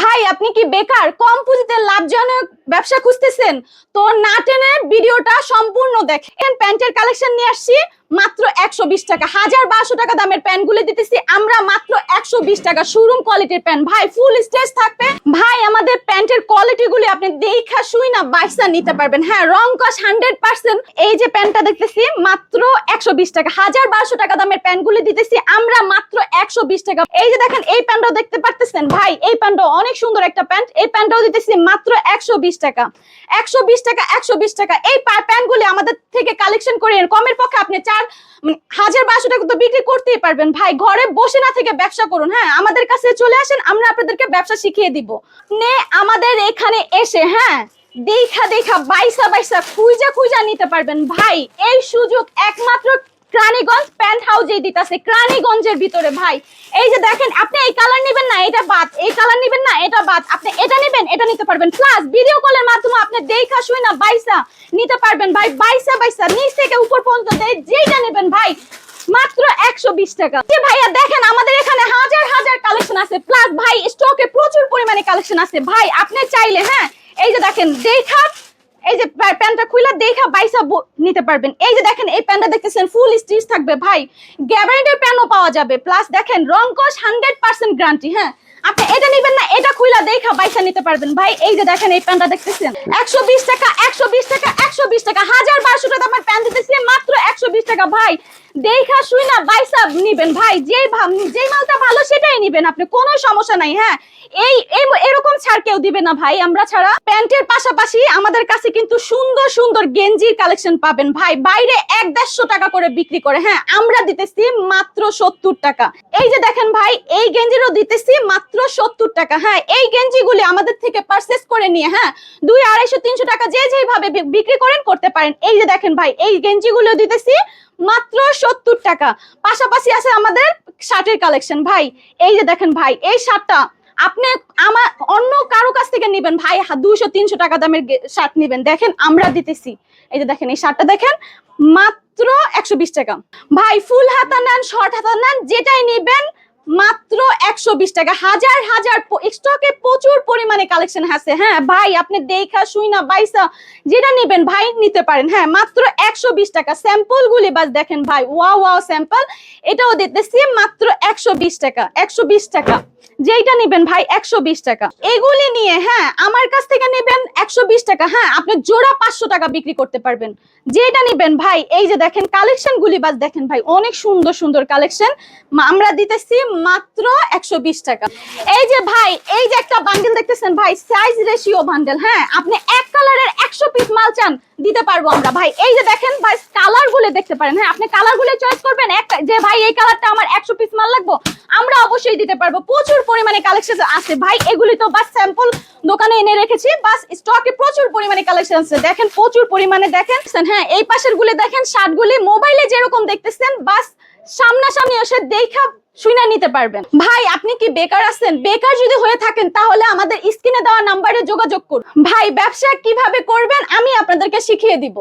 ভাই, আপনি কি বেকার? কম পুঁজিতে লাভজনক ব্যবসা খুঁজতেছেন? তো না টেনে ভিডিওটা সম্পূর্ণ দেখেন প্যান্টের কালেকশন নিয়ে আসছি, মাত্র একশো বিশ টাকা। হাজার বারোশো টাকা দামের প্যান্টগুলি দিতেছি। আমরা মাত্র একশো বিশ টাকা। শোরুম কোয়ালিটির প্যান্ট। ভাই ফুল স্টেজ থাকবে। ভাই, আমাদের প্যান্টের কোয়ালিটি গুলি আপনি দেখা শুই না, বাইসা নিতে পারবেন। হ্যাঁ রং কস হান্ড্রেড পার্সেন্ট। এই যে প্যান্টটা দেখতেছি, মাত্র একশো বিশ টাকা। হাজার বারোশো টাকা দামের প্যান্টগুলি দিতেছি। আমরা মাত্র একশো বিশ টাকা। এই যে দেখেন, এই প্যান্টটাও দেখতে পারতেছেন? ভাই, এই প্যান্টটাও অনেক সুন্দর একটা প্যান্ট। এই প্যান্টটাও দিতেছি মাত্র একশো বিশ টাকা। একশো বিশ টাকা, একশো বিশ টাকা। এই প্যান্টগুলি আমাদের থেকে কালেকশন করে কমের পক্ষে আপনি চার হাজার বারোশো টাকা তো বিক্রি করতেই পারবেন। ভাই, ঘরে বসে না থেকে ব্যবসা করুন হ্যাঁ? আমাদের কাছে চলে আসেন, আমরা আপনাদেরকে ব্যবসা শিখিয়ে দিব। নে আমাদের এখানে এসে হ্যাঁ? দেখা দেখা, বাইসা বাইসা, খুঁজা খুঁজা নিতে পারবেন। ভাই, এই সুযোগ একমাত্র হাউজেই দিতেছে ক্রানীগঞ্জের ভিতরে, ভাই। এই যে দেখেন, আপনি এই কালার নেবেন না, এটা বাদ। এই কালার নেবেন না, এটা বাদ। আপনি এটা নেবেন, এটা নিতে পারবেন। প্লাস ভিডিও কলের মাধ্যমে আপনি দেখা শুই না বাইসা নিতে পারবেন, ভাই। বাইসা বাইসা, নিচ থেকে উপর পর্যন্ত যেইটা নেবেন, ভাই, মাত্র একশো বিশ টাকা। ভাইয়া, দেখেন, আমাদের এখানে হাজার হাজার কালেকশন আছে। প্লাস ভাই স্টকে প্রচুর পরিমাণে কালেকশন আছে। ভাই, আপনি চাইলে হ্যাঁ এই যে দেখেন, দেখা এই যে প্যা- প্যান্টটা খুলে দেখা বাইসা নিতে পারবেন। এই যে দেখেন, এই প্যান্টটা দেখতেছেন ফুল স্টিচ থাকবে। ভাই গ্যাবারেন্টের প্যানও পাওয়া যাবে। প্লাস দেখেন, রং কস হান্ড্রেড পার্সেন্ট গ্যারান্টি হ্যাঁ? আপনি এটা নেবেন না, এটা খুইলা দেখা বাইসা নিতে পারবেন। ভাই, এই যে দেখেন, এই প্যান্টটা দেখতেছেন। একশো বিশ টাকা, একশো বিশ টাকা, একশো বিশ টাকা, হাজার বারোশো টাকা আমার প্যান্ট দিতেছি, মাত্র একশো বিশ টাকা। ভাই দেখা শুই না বাইসা নিবেন ভাই, যেই যেই মালটা ভালো সেটাই নিবেন আপনি, কোনো সমস্যা নাই হ্যাঁ? এই- এরকম ছাড় কেউ দিবে না ভাই, আমরা ছাড়া প্যান্টের পাশাপাশি আমাদের কাছে কিন্তু সুন্দর সুন্দর গেঞ্জির কালেকশন পাবেন ভাই। বাইরে এক দেড়শো টাকা করে বিক্রি করে হ্যাঁ আমরা দিতেছি মাত্র সত্তর টাকা। এই যে দেখেন ভাই, এই গেঞ্জিরও দিতেছি মাত্র সত্তর টাকা। হ্যাঁ এই গেঞ্জিগুলি আমাদের থেকে পারচেস করে নিয়ে হ্যাঁ দুই আড়াইশো, তিনশো টাকা যে যেভাবে বিক্রি করেন, করতে পারেন। এই যে দেখেন ভাই, এই গেঞ্জিগুলো দিতেছি মাত্র সত্তর টাকা। পাশাপাশি আছে আমাদের শার্টের কালেকশন ভাই, এই যে দেখেন ভাই, এই শার্টটা আপনি আমার অন্য কারও কাছ থেকে নেবেন। ভাই দুইশো, তিনশো টাকা দামের শার্ট নেবেন। দেখেন আমরা দিতেছি। এই যে দেখেন, এই শার্টটা দেখেন মাত্র একশো বিশ টাকা। ভাই, ফুল হাতা নেন, শর্ট হাতা নেন, যেটাই নেবেন, মাত্র একশো বিশ টাকা। হাজার হাজার স্টকে প্রচুর পরিমাণে কালেকশন আছে। হ্যাঁ ভাই, আপনি দেখা, শুই না, বাইসা, যেটা নেবেন, ভাই, নিতে পারেন। হ্যাঁ মাত্র একশো বিশ টাকা। স্যাম্পল গুলি বাস দেখেন, ভাই। ওয়া ওয়াও, স্যাম্পল। এটাও দিতেছি মাত্র একশো বিশ টাকা। একশো বিশ টাকা। যেইটা নেবেন ভাই একশো বিশ টাকা। এগুলি নিয়ে হ্যাঁ আমার কাছ থেকে নেবেন একশো বিশ টাকা। হ্যাঁ আপনি জোড়া পাঁচশো টাকা বিক্রি করতে পারবেন। যেটা নেবেন ভাই, এই যে দেখেন কালেকশন গুলি, বাস দেখেন ভাই, অনেক সুন্দর সুন্দর কালেকশন আমরা দিতেছি মাত্র একশো বিশ টাকা। এই যে ভাই, এই যে একটা বান্ডেল দেখতেছেন ভাই সাইজ রেশিও বান্ডেল হ্যাঁ আপনি এক কালারের একশো পিস মাল চান, দিতে পারব আমরা। ভাই, এই যে দেখেন ভাই কালারগুলো দেখতে পারেন। হ্যাঁ আপনি কালারগুলো চয়েস করবেন এক যে ভাই, এই কালারটা আমার একশো পিস মাল লাগবো আমরা অবশ্যই দিতে পারব। প্রচুর পরিমাণে কালেকশন আছে। ভাই, এগুলি তো বাস স্যাম্পল দোকানে এনে রেখেছি। বাস স্টকে প্রচুর পরিমাণে কালেকশন আছে। দেখেন, প্রচুর পরিমাণে দেখেন। হ্যাঁ এই পাশের গুলি দেখেন শার্ট গুলি মোবাইলে যেরকম দেখতেছেন বাস সামনাসামনি এসে দেখা শুনে নিতে পারবেন। ভাই, আপনি কি বেকার আছেন? বেকার যদি হয়ে থাকেন, তাহলে আমাদের স্ক্রিনে দেওয়া নাম্বারে যোগাযোগ করুন। ভাই, ব্যবসা কীভাবে করবেন, আমি আপনাদেরকে শিখিয়ে দিব।